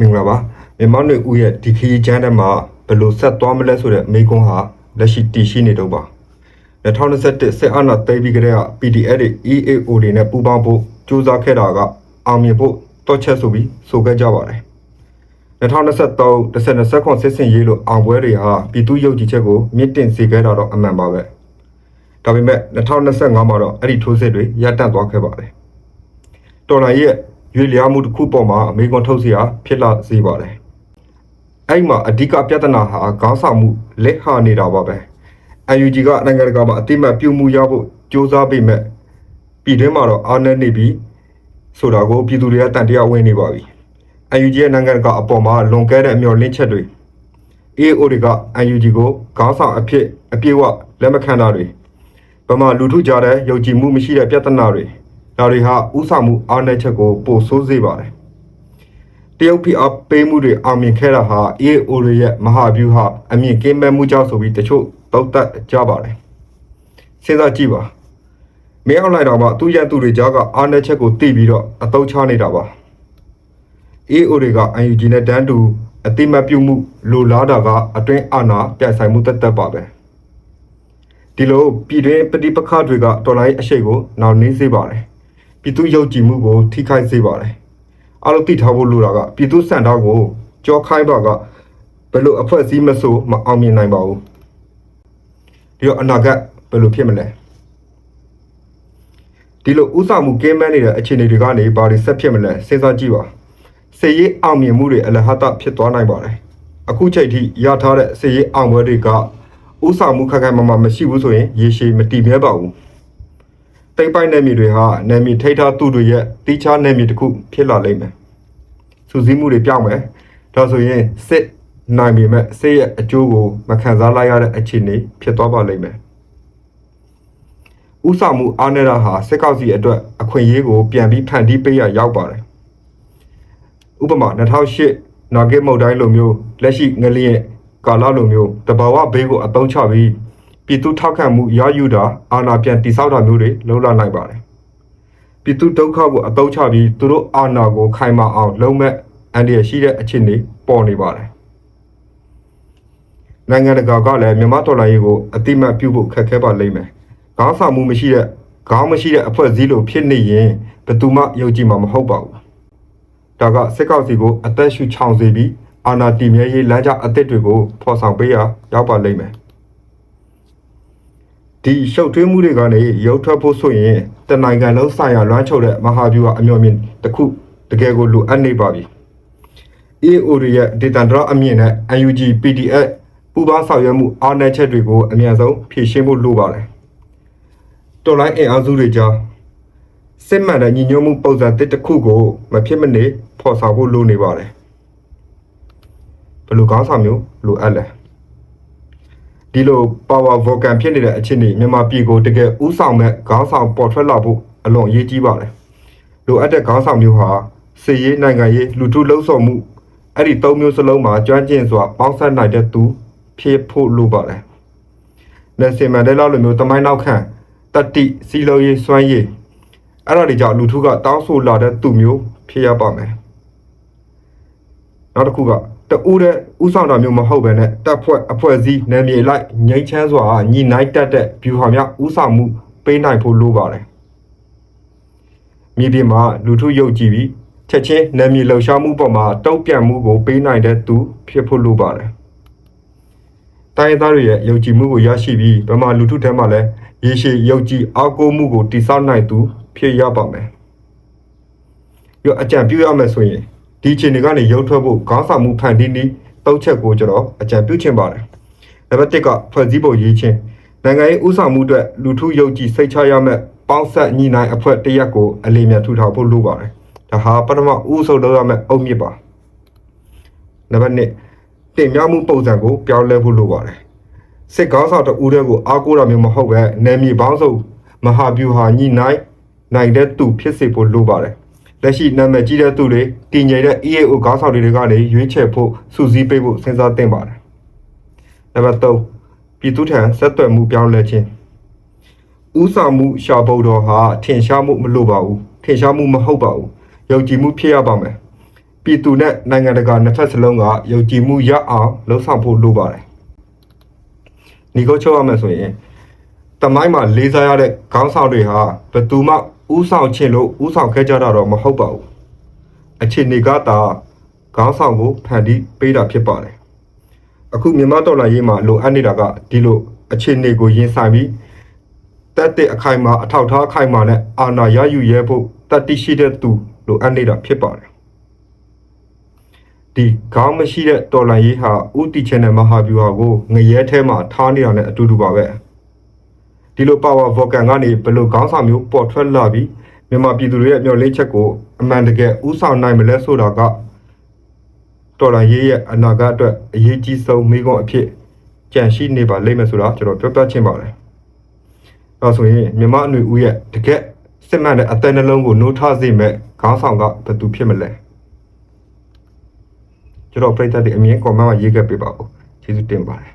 မင်္ဂလာပါမြန်မာနယ်ဦးရဲ့ဒီခရီးချမ်းတဲ့မှာဘယ်လိုဆက်သွားမလဲဆိုတဲ့မိကွန်းဟာလက်ရှိတည်ရှိနေတော့ပါ2021စစ်အာဏာသိမ်းပြီးကြတဲ့ PDF တွေ EAO တွေနဲ့ပူးပေါင်းဖို့စူးစမ်းခဲ့တာကအောင်မြင်ဖို့တောက်ချက်ဆိုပြီးဆိုခဲ့ကြပါတယ်2023တစ်ဆက်နှစ်ဆက်ခွန်စစ်စင်ရေးလို့အောင်ပွဲတွေဟာပြည်သူ့ယုံကြည်ချက်ကိုမြင့်တင်စေခဲ့တာတော့အမှန်ပါပဲဒါပေမဲ့2025မှာတော့အဲ့ဒီထိုးစစ်တွေရပ်တန့်သွားခဲ့ပါတယ်တော်လိုင်းရဲ့ ရွေလျားမှုတစ်ခုပေါ်မှာအမေကွန်ထုတ်စရာဖြစ်လာစေပါတယ်။အဲ့မှာအဓိကပြဿနာဟာခေါင်းဆောင်မှုလက်ဟာနေတာပါပဲ။ UNG ကနိုင်ငံတကာမှာအတိမတ်ပြုမှုရဖို့ကြိုးစားပေမဲ့ပြည်တွင်းမှာတော့အားနည်းနေပြီးဆိုတာကိုပြည်သူတွေကတန်တရားဝင်နေပါပြီ။ UNG ရဲ့နိုင်ငံတကာအပေါ်မှာလွန်ကဲတဲ့အမျှော်လင့်ချက်တွေ AO တွေက UNG ကိုခေါင်းဆောင်အဖြစ်အပြည့်အဝလက်မခံတာတွေဗမာလူထုကြားတဲ့ယုံကြည်မှုမရှိတဲ့ပြဿနာတွေ ဒါတွေဟာဥဆောင်မှုအားနည်းချက်ကိုပိုဆိုးစေပါတယ်တရုတ်ဖိအားပေးမှုတွေအောင်မြင်ခဲ့တာဟာ AO တွေရဲ့မဟာဗျူဟာအမြင့်ကင်းမဲ့မှုကြောင့်ဆိုပြီးတချို့တောက်တက်ကြပါတယ်စဉ်းစားကြည့်ပါမင်းအောင်လိုက်တော့မှသူ့ရန်သူတွေကြားကအားနည်းချက်ကိုသိပြီးတော့အတုံးချနေတာပါ AO တွေက UNG နဲ့တန်းတူအတိမတ်ပြုမှုလိုလားတာကအတွင်းအာဏာပြိုင်ဆိုင်မှုတက်တက်ပါပဲဒီလိုပြည်တွင်းပဋိပက္ခတွေကတော်လိုင်းအရှိတ်ကိုနောက်နှင်းစေပါတယ် ပြည်သူယုံကြည်မှုကို ထိခိုက်စေပါတယ်အားလုံးသိထားဖို့လိုတာကပြည်သူစံတော်ကိုကြောခိုင်းပါကဘယ်လိုအဖွဲ့အစည်းမဆိုမအောင်မြင်နိုင်ပါဘူးဒီတော့အနာဂတ်ဘယ်လိုဖြစ်မလဲဒီလိုဥဆောင်မှုကင်းမဲ့နေတဲ့အခြေအနေတွေကနေဘာတွေဆက်ဖြစ်မလဲစဉ်းစားကြည့်ပါစေရေးအောင်မြင်မှုတွေအလဟတဖြစ်သွားနိုင်ပါတယ်အခုချိန်ထိရထားတဲ့စေရေးအောင်ပွဲတွေကဥဆောင်မှုခက်ခဲမမမရှိဘူးဆိုရင်ရေရှည်မတည်မြဲပါဘူး တိတ်ပိုက်နယ်မြေတွေဟာနယ်မြေထိထားသူတွေရဲ့တိချာနယ်မြေတစ်ခုဖြစ်လာလိမ့်မယ်။စူးစီးမှုတွေပြောင်းမယ်။ဒါဆိုရင်စစ်နိုင်ပေမဲ့စစ်ရဲ့အကျိုးကိုမခံစားလိုက်ရတဲ့အခြေအနေဖြစ်သွားပါလိမ့်မယ်။ဥဆောင်မှုအားနည်းတာဟာစစ်ကောက်စီအတွက်အခွင့်အရေးကိုပြန်ပြီးဖန်တီးပေးရရောက်ပါတယ်။ဥပမာ2008နာဂစ်မုတ်တိုင်းလိုမျိုးလက်ရှိငလျင်ကာလလိုမျိုးတဘာဝဘေးကိုအသုံးချပြီး ပြည်သူထောက်ခံမှုရယူတာအာဏာပြန်တိစောက်တာမျိုးတွေလှုပ်လာနိုင်ပါတယ်။ပြည်သူဒုက္ခကိုအသုံးချပြီးသူတို့အာဏာကိုခိုင်မာအောင်လုံးမဲ့အန်ဒီရရှိတဲ့အခြေအနေပေါ်နေပါတယ်။နိုင်ငံတကာကလည်းမြန်မာတော်လှန်ရေးကိုအတိမတ်ပြုဖို့ခက်ခဲပါလိမ့်မယ်။ခေါင်းဆောင်မှုမရှိတဲ့ခေါင်းမရှိတဲ့အဖွဲ့အစည်းလိုဖြစ်နေရင်ဘယ်သူမှယုံကြည်မှာမဟုတ်ပါဘူး။ဒါကစစ်ကောက်စီကိုအသက်ရှူချောင်စေပြီးအာဏာတည်မြဲရေးလမ်းကြောင်းအသစ်တွေကိုဖော်ဆောင်ပေးရရောက်ပါလိမ့်မယ်။ ဒီရှုပ်ထွေးမှုတွေကနေရုပ်ထွက်ဖို့ဆိုရင်တနိုင်ငံလုံးဆိုင်ရာလွှမ်းချုပ်တဲ့မဟာဗျူဟာအမျှော်မြင်တစ်ခုတကယ်ကိုလိုအပ်နေပါပြီ။ EAO တွေရဲ့ဒေတာဒရအမြင့်နဲ့ UNG PDF ပူးပေါင်းဆောင်ရွက်မှုအားနည်းချက်တွေကိုအမြန်ဆုံးဖြေရှင်းဖို့လိုပါတယ်။တော်လိုင်းအင်အားစုတွေကြားစစ်မှန်တဲ့ညီညွတ်မှုပုံစံတစ်တစ်ခုကိုမဖြစ်မနေဖော်ဆောင်ဖို့လိုနေပါတယ်။ဘယ်လိုကောင်းဆောင်မျိုးလိုအပ်လဲ။ ဒီလို power vocal ဖြစ်နေတဲ့အခြေအနေမြန်မာပြည်ကိုတကယ်ဥဆောင်မဲ့ခေါင်းဆောင်ပေါ်ထွက်လာဖို့အလွန်အရေးကြီးပါတယ်။လိုအပ်တဲ့ခေါင်းဆောင်မျိုးဟာစီရေးနိုင်ငံရေးလူထုလှုပ်ဆော်မှုအဲ့ဒီသုံးမျိုးစလုံးမှာကျွမ်းကျင်စွာပေါင်းစပ်နိုင်တဲ့သူဖြစ်ဖို့လိုပါတယ်။လက်စင်မန်ဒဲလာလိုမျိုးတမိုင်းနောက်ခံတတိစီလုံးရေးစွမ်းရည်အဲ့ဒါတွေကြောင့်လူထုကတောင်းဆိုလာတဲ့သူမျိုးဖြစ်ရပါမယ်။နောက်တစ်ခုက တူတဲ့ဥဆောင်တာမျိုးမဟုတ်ဘဲနဲ့တပ်ဖွဲ့အဖွဲ့အစည်းနယ်မြေလိုက်ငိမ့်ချမ်းစွာညီနိုင်တတ်တဲ့ view ဟာများဥဆောင်မှုပေးနိုင်ဖို့လိုပါတယ်။မြေပြင်မှာလူထုယုံကြည်ပြီးချက်ချင်းနယ်မြေလှုပ်ရှားမှုပေါ်မှာတုံ့ပြန်မှုကိုပေးနိုင်တဲ့သူဖြစ်ဖို့လိုပါတယ်။တိုင်းသားတွေရဲ့ယုံကြည်မှုကိုရရှိပြီးဗမာလူထုထဲမှာလည်းရေရှည်ယုံကြည်အားကိုးမှုကိုတည်ဆောက်နိုင်သူဖြစ်ရပါမယ်။ရောအကြံပြုရမယ်ဆိုရင် ဒီအခြေအနေကနေရုပ်ထွက်ဖို့ခေါင်းဆောင်မှုဖန်တီးနည်းတောက်ချက်ကိုကျွန်တော်အကြံပြုချင်ပါတယ်။နံပါတ်1ကဖွဲ့စည်းပုံရေးချင်းနိုင်ငံရေးဥဆောင်မှုအတွက်လူထုယုံကြည်စိတ်ချရမယ့်ပေါင်းဆက်ညီနိုင်အဖွဲ့တစ်ရပ်ကိုအလေးမြန်ထူထောင်ဖို့လိုပါတယ်။ဒါဟာပထမဦးဆုံးလုပ်ရမယ့်အုတ်မြစ်ပါ။နံပါတ်2တင်မြမှုပုံစံကိုပြောင်းလဲဖို့လိုပါတယ်။စစ်ကောင်းဆောင်တဦးတည်းကိုအားကိုးတာမျိုးမဟုတ်ပဲနယ်မြေပေါင်းစုံမဟာဗျူဟာညီနိုင်နိုင်တဲ့သူဖြစ်စေဖို့လိုပါတယ်။ လက်ရှိနာမည်ကြီးတဲ့သူတွေတည်ငြိမ်တဲ့ EAO ခေါင်းဆောင်တွေကနေရွေးချယ်ဖို့စူးစီးပေးဖို့စဉ်းစားသင့်ပါတယ်။နံပါတ်3ပြည်သူထံဆက်သွယ်မှုပြောင်းလဲခြင်းဥဆောင်မှုရှာဖို့တော့ဟာထင်ရှားမှုမလိုပါဘူးထင်ရှားမှုမဟုတ်ပါဘူးယုံကြည်မှုဖြစ်ရပါမယ်ပြည်သူနဲ့နိုင်ငံတကာနှစ်ဖက်စလုံးကယုံကြည်မှုရအောင်လှုံ့ဆော်ဖို့လိုပါတယ်။ညီကိုချုပ်ရမယ်ဆိုရင်တမိုင်းမှာလေးစားရတဲ့ခေါင်းဆောင်တွေဟာဘယ်သူမှ ဥဆောင်ခြင်းလို့ဥဆောင်ခဲ့ကြတာတော့မဟုတ်ပါဘူး။အခြေအနေကသာခေါင်းဆောင်ကိုဖန်တီးပေးတာဖြစ်ပါတယ်။အခုမြန်မာတော်လှန်ရေးမှာလိုအပ်နေတာကဒီလိုအခြေအနေကိုရင်ဆိုင်ပြီးတက်တဲ့အခိုင်အမာအထောက်အထားအခိုင်အမာနဲ့အာဏာရယူရဲဖို့တတ်တိရှိတဲ့သူလိုအပ်နေတာဖြစ်ပါတယ်။ဒီခေါင်းမရှိတဲ့တော်လှန်ရေးဟာဥတီချင်တဲ့မဟာဗျူဟာကိုငရဲထဲမှာထားနေတာနဲ့အတူတူပါပဲ။ ဒီလို power vocal ကနေဘယ်လိုခေါင်းဆောင်မျိုးပေါ်ထွက်လာပြီးမြန်မာပြည်သူတွေရဲ့မျှော်လင့်ချက်ကိုအမှန်တကယ်ဥဆောင်နိုင်မလဲဆိုတာကတော်လှန်ရေးရဲ့အနာဂတ်အတွက်အရေးကြီးဆုံးမိကွန်းအဖြစ်ကြန့်ရှိနေပါလိမ့်မယ်ဆိုတာကျွန်တော်ပြောပြချင်ပါတယ်။ဒါဆိုရင်မြန်မာအနွေဦးရဲ့တကယ်စစ်မှန်တဲ့အသက်နှလုံးကိုနှိုးထားစေမဲ့ခေါင်းဆောင်ကဘယ်သူဖြစ်မလဲ။ကျွန်တော်ပြိတ္တတွေအမြင် comment မှာရေးခဲ့ပေးပါဦးကျေးဇူးတင်ပါတယ်